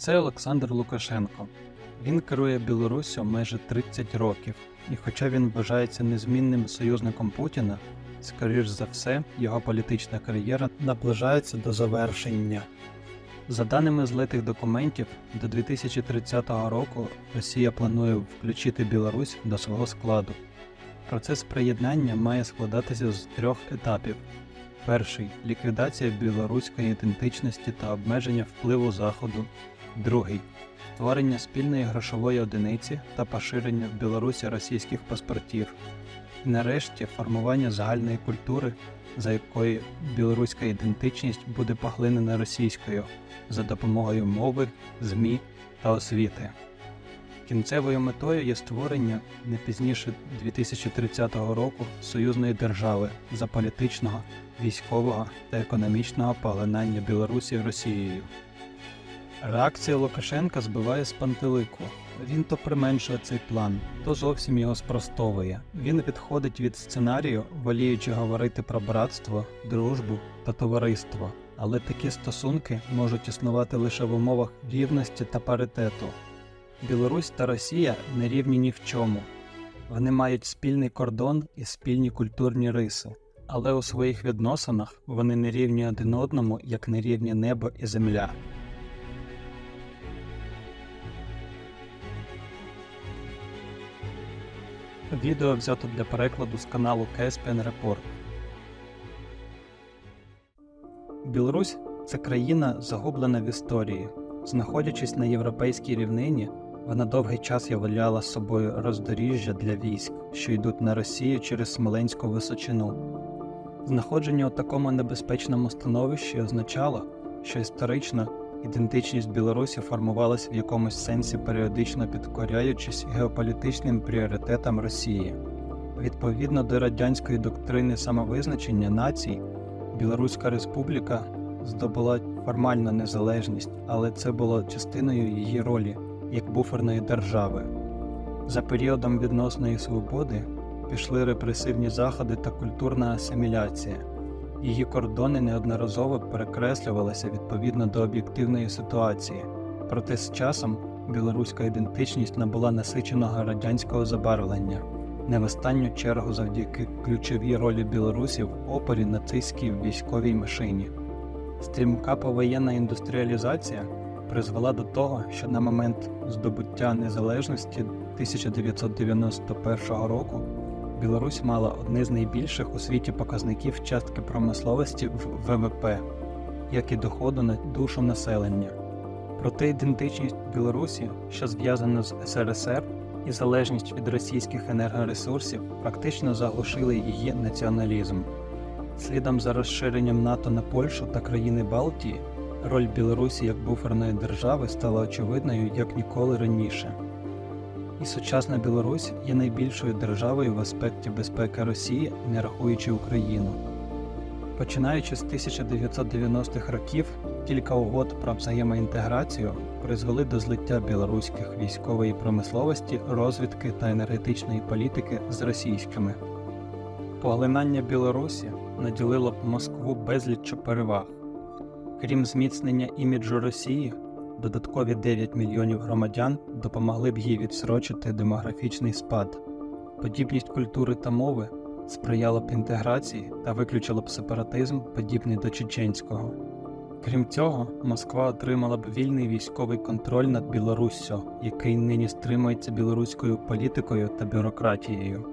Це Олександр Лукашенко. Він керує Білоруссю майже 30 років, і хоча він вважається незмінним союзником Путіна, скоріш за все, його політична кар'єра наближається до завершення. За даними злитих документів, до 2030 року Росія планує включити Білорусь до свого складу. Процес приєднання має складатися з трьох етапів. Перший ліквідація білоруської ідентичності та обмеження впливу Заходу. Другий створення спільної грошової одиниці та поширення в Білорусі російських паспортів. І нарешті формування загальної культури, за якою білоруська ідентичність буде поглинена російською за допомогою мови, ЗМІ та освіти. Кінцевою метою є створення не пізніше 2030 року союзної держави за політичного, військового та економічного поглинання Білорусі Росією. Реакція Лукашенка збиває з пантелику. Він то применшує цей план, то зовсім його спростовує. Він відходить від сценарію, воліючи говорити про братство, дружбу та товариство. Але такі стосунки можуть існувати лише в умовах рівності та паритету. Білорусь та Росія не рівні ні в чому. Вони мають спільний кордон і спільні культурні риси, але у своїх відносинах вони не рівні один одному, як не рівні небо і земля. Відео взято для перекладу з каналу Caspian Report. Білорусь це країна, загублена в історії. Знаходячись на європейській рівнині, вона довгий час являла собою роздоріжжя для військ, що йдуть на Росію через Смоленську височину. Знаходження у такому небезпечному становищі означало, що історично ідентичність Білорусі формувалась в якомусь сенсі періодично підкоряючись геополітичним пріоритетам Росії. Відповідно до радянської доктрини самовизначення націй, Білоруська республіка здобула формальну незалежність, але це було частиною її ролі як буферної держави. За періодом відносної свободи пішли репресивні заходи та культурна асиміляція. Її кордони неодноразово перекреслювалися відповідно до об'єктивної ситуації, проте з часом білоруська ідентичність набула насиченого радянського забарвлення, не в останню чергу завдяки ключовій ролі Білорусі в опорі нацистській військовій машині. Стрімка повоєнна індустріалізація призвела до того, що на момент здобуття незалежності 1991 року Білорусь мала одне з найбільших у світі показників частки промисловості в ВВП, як і доходу на душу населення. Проте ідентичність Білорусі, що зв'язана з СРСР, і залежність від російських енергоресурсів практично заглушили її націоналізм. Слідом за розширенням НАТО на Польщу та країни Балтії, роль Білорусі як буферної держави стала очевидною як ніколи раніше. І сучасна Білорусь є найбільшою державою в аспекті безпеки Росії, не рахуючи Україну. Починаючи з 1990-х років, кілька угод про взаємоінтеграцію призвели до злиття білоруських військової промисловості, розвідки та енергетичної політики з російськими. Поглинання Білорусі наділило б Москву безліччю переваг. Крім зміцнення іміджу Росії, додаткові 9 мільйонів громадян допомогли б їй відсрочити демографічний спад. Подібність культури та мови сприяла б інтеграції та виключила б сепаратизм, подібний до чеченського. Крім цього, Москва отримала б вільний військовий контроль над Білоруссю, який нині стримується білоруською політикою та бюрократією.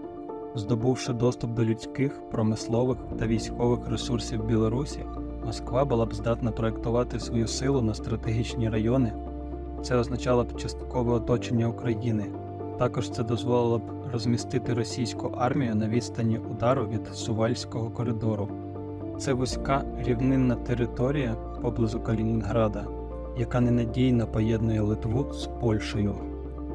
Здобувши доступ до людських, промислових та військових ресурсів Білорусі, Москва була б здатна проєктувати свою силу на стратегічні райони. Це означало б часткове оточення України. Також це дозволило б розмістити російську армію на відстані удару від Сувальського коридору. Це вузька рівнинна територія поблизу Калінінграда, яка ненадійно поєднує Литву з Польщею.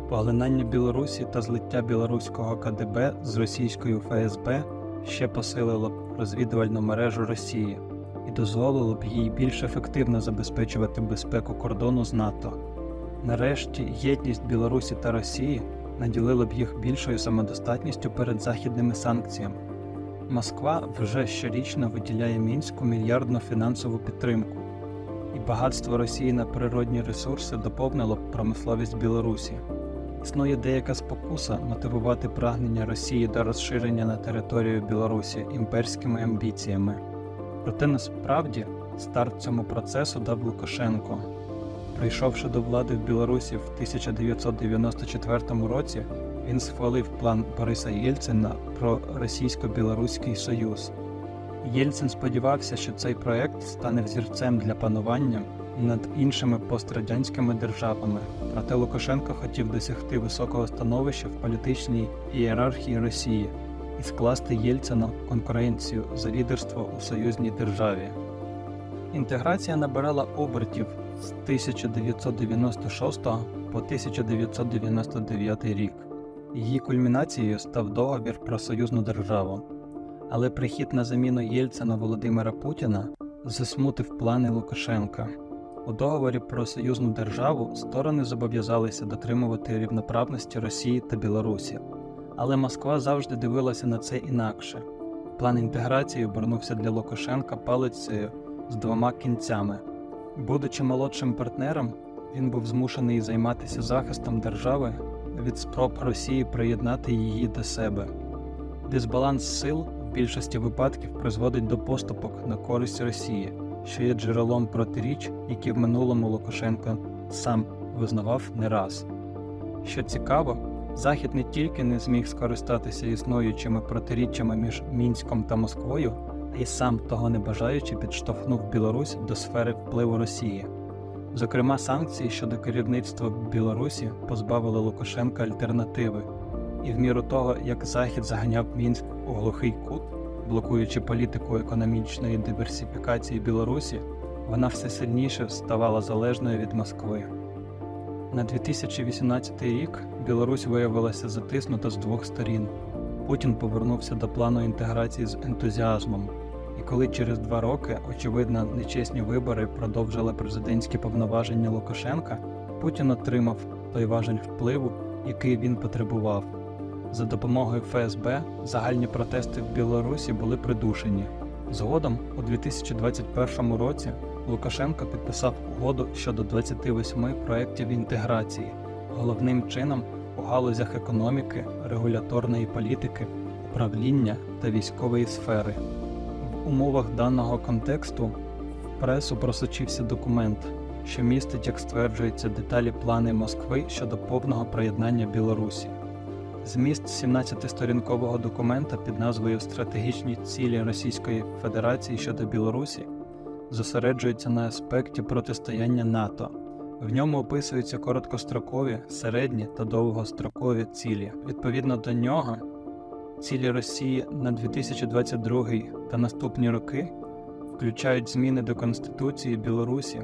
Поглинання Білорусі та злиття білоруського КДБ з російською ФСБ ще посилило б розвідувальну мережу Росії і дозволило б їй більш ефективно забезпечувати безпеку кордону з НАТО. Нарешті єдність Білорусі та Росії наділила б їх більшою самодостатністю перед західними санкціями. Москва вже щорічно виділяє мінську мільярдну фінансову підтримку, і багатство Росії на природні ресурси доповнило б промисловість Білорусі. Існує деяка спокуса мотивувати прагнення Росії до розширення на територію Білорусі імперськими амбіціями. Проте насправді старт цьому процесу дав Лукашенко. Прийшовши до влади в Білорусі в 1994 році, він схвалив план Бориса Єльцина про російсько-білоруський союз. Єльцин сподівався, що цей проект стане взірцем для панування над іншими пострадянськими державами, проте Лукашенко хотів досягти високого становища в політичній ієрархії Росії і скласти Єльцина конкуренцію за лідерство у союзній державі. Інтеграція набирала обертів з 1996 по 1999 рік. Її кульмінацією став договір про союзну державу. Але прихід на заміну Єльцина Володимира Путіна засмутив плани Лукашенка. У договорі про союзну державу сторони зобов'язалися дотримувати рівноправності Росії та Білорусі. Але Москва завжди дивилася на це інакше. План інтеграції обернувся для Лукашенка палицею з двома кінцями. Будучи молодшим партнером, він був змушений займатися захистом держави від спроб Росії приєднати її до себе. Дисбаланс сил в більшості випадків призводить до поступок на користь Росії, що є джерелом протиріч, які в минулому Лукашенко сам визнавав не раз. Що цікаво, Захід не тільки не зміг скористатися існуючими протиріччями між Мінськом та Москвою, а й сам того не бажаючи підштовхнув Білорусь до сфери впливу Росії. Зокрема, санкції щодо керівництва Білорусі позбавили Лукашенка альтернативи, і в міру того, як Захід заганяв Мінськ у глухий кут, блокуючи політику економічної диверсифікації Білорусі, вона все сильніше ставала залежною від Москви. На 2018 рік Білорусь виявилася затиснута з двох сторін. Путін повернувся до плану інтеграції з ентузіазмом. І коли через два роки, очевидно, нечесні вибори продовжили президентські повноваження Лукашенка, Путін отримав той важель впливу, який він потребував. За допомогою ФСБ загальні протести в Білорусі були придушені. Згодом, у 2021 році, Лукашенко підписав угоду щодо 28 проєктів інтеграції, головним чином у галузях економіки, регуляторної політики, управління та військової сфери. В умовах даного контексту в пресу просочився документ, що містить, як стверджується, деталі плани Москви щодо повного приєднання Білорусі. Зміст 17-сторінкового документа під назвою Стратегічні цілі Російської Федерації щодо Білорусі зосереджується на аспекті протистояння НАТО. В ньому описуються короткострокові, середні та довгострокові цілі. Відповідно до нього, цілі Росії на 2022 та наступні роки включають зміни до Конституції Білорусі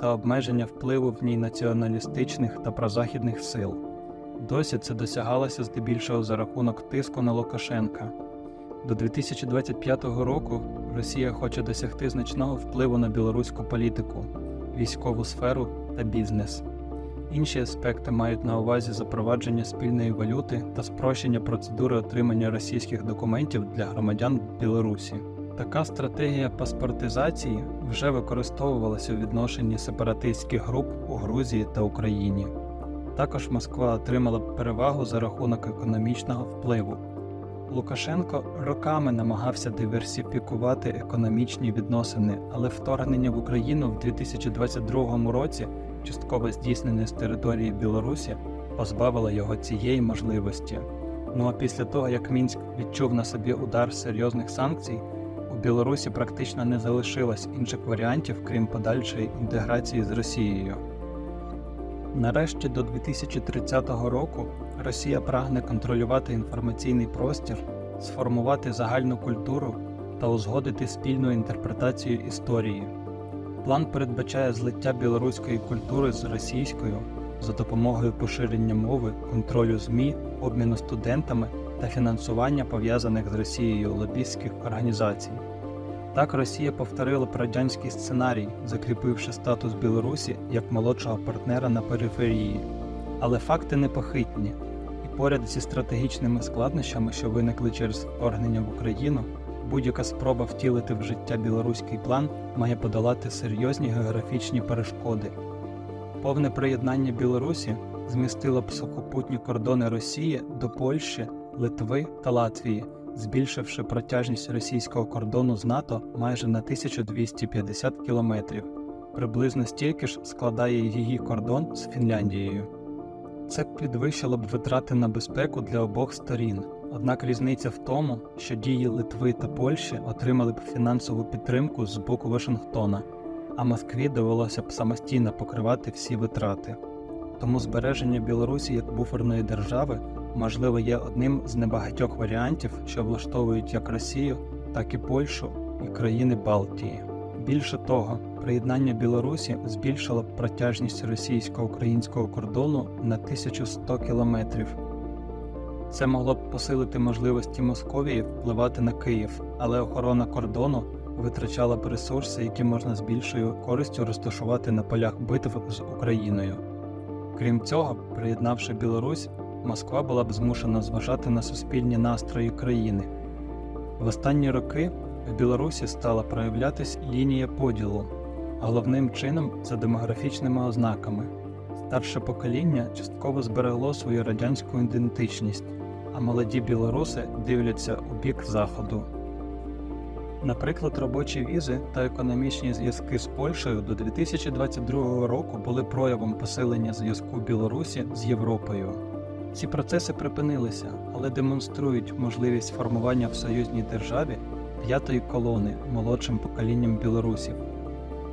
та обмеження впливу в ній націоналістичних та прозахідних сил. Досі це досягалося здебільшого за рахунок тиску на Лукашенка. До 2025 року Росія хоче досягти значного впливу на білоруську політику, військову сферу та бізнес. Інші аспекти мають на увазі запровадження спільної валюти та спрощення процедури отримання російських документів для громадян Білорусі. Така стратегія паспортизації вже використовувалася у відношенні сепаратистських груп у Грузії та Україні. Також Москва отримала перевагу за рахунок економічного впливу. Лукашенко роками намагався диверсифікувати економічні відносини, але вторгнення в Україну в 2022 році, частково здійснене з території Білорусі, позбавило його цієї можливості. Ну а після того, як Мінськ відчув на собі удар серйозних санкцій, у Білорусі практично не залишилось інших варіантів, крім подальшої інтеграції з Росією. Нарешті до 2030 року Росія прагне контролювати інформаційний простір, сформувати загальну культуру та узгодити спільну інтерпретацію історії. План передбачає злиття білоруської культури з російською за допомогою поширення мови, контролю ЗМІ, обміну студентами та фінансування пов'язаних з Росією лобістських організацій. Так Росія повторила радянський сценарій, закріпивши статус Білорусі як молодшого партнера на периферії. Але факти непохитні, поряд зі стратегічними складнощами, що виникли через вторгнення в Україну, будь-яка спроба втілити в життя білоруський план має подолати серйозні географічні перешкоди. Повне приєднання Білорусі змістило б сухопутні кордони Росії до Польщі, Литви та Латвії, збільшивши протяжність російського кордону з НАТО майже на 1250 кілометрів. Приблизно стільки ж складає її кордон з Фінляндією. Це підвищило б витрати на безпеку для обох сторін. Однак різниця в тому, що дії Литви та Польщі отримали б фінансову підтримку з боку Вашингтона, а Москві довелося б самостійно покривати всі витрати. Тому збереження Білорусі як буферної держави можливо є одним з небагатьох варіантів, що влаштовують як Росію, так і Польщу і країни Балтії. Більше того, приєднання Білорусі збільшило б протяжність російсько-українського кордону на 1100 кілометрів. Це могло б посилити можливості Московії впливати на Київ, але охорона кордону витрачала б ресурси, які можна з більшою користю розташувати на полях битв з Україною. Крім цього, приєднавши Білорусь, Москва була б змушена зважати на суспільні настрої країни. В останні роки в Білорусі стала проявлятись лінія поділу, головним чином за демографічними ознаками. Старше покоління частково зберегло свою радянську ідентичність, а молоді білоруси дивляться у бік заходу. Наприклад, робочі візи та економічні зв'язки з Польщею до 2022 року були проявом посилення зв'язку Білорусі з Європою. Ці процеси припинилися, але демонструють можливість формування в союзній державі п'ятої колони молодшим поколінням білорусів.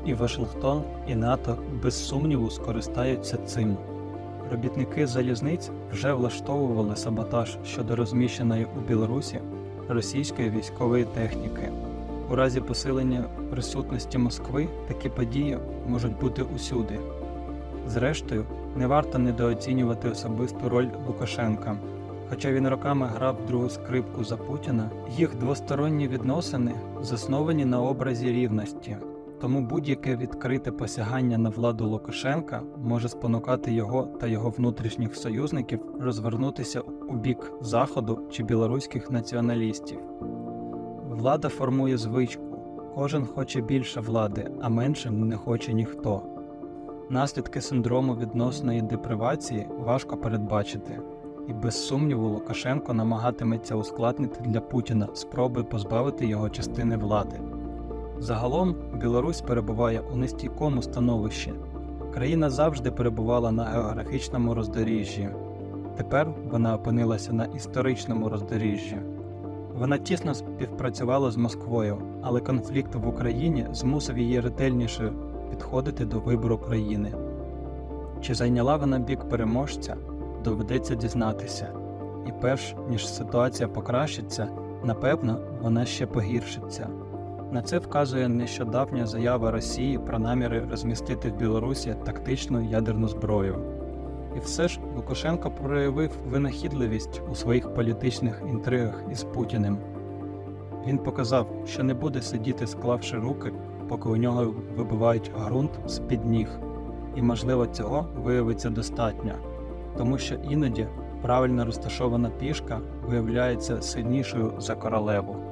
І Вашингтон, і НАТО без сумніву скористаються цим. Робітники залізниць вже влаштовували саботаж щодо розміщеної у Білорусі російської військової техніки. У разі посилення присутності Москви такі події можуть бути усюди. Зрештою, не варто недооцінювати особисту роль Лукашенка. Хоча він роками грав другу скрипку за Путіна, їх двосторонні відносини засновані на образі рівності. Тому будь-яке відкрите посягання на владу Лукашенка може спонукати його та його внутрішніх союзників розвернутися у бік Заходу чи білоруських націоналістів. Влада формує звичку. Кожен хоче більше влади, а менше не хоче ніхто. Наслідки синдрому відносної депривації важко передбачити, і без сумніву Лукашенко намагатиметься ускладнити для Путіна спроби позбавити його частини влади. Загалом Білорусь перебуває у нестійкому становищі. Країна завжди перебувала на географічному роздоріжжі. Тепер вона опинилася на історичному роздоріжжі. Вона тісно співпрацювала з Москвою, але конфлікт в Україні змусив її ретельніше підходити до вибору країни. Чи зайняла вона бік переможця, доведеться дізнатися, і перш ніж ситуація покращиться, напевно, вона ще погіршиться. На це вказує нещодавня заява Росії про наміри розмістити в Білорусі тактичну ядерну зброю. І все ж Лукашенко проявив винахідливість у своїх політичних інтригах із Путіним. Він показав, що не буде сидіти, склавши руки, поки у нього вибивають ґрунт з під ніг, і, можливо, цього виявиться достатньо, тому що іноді правильно розташована пішка виявляється сильнішою за королеву.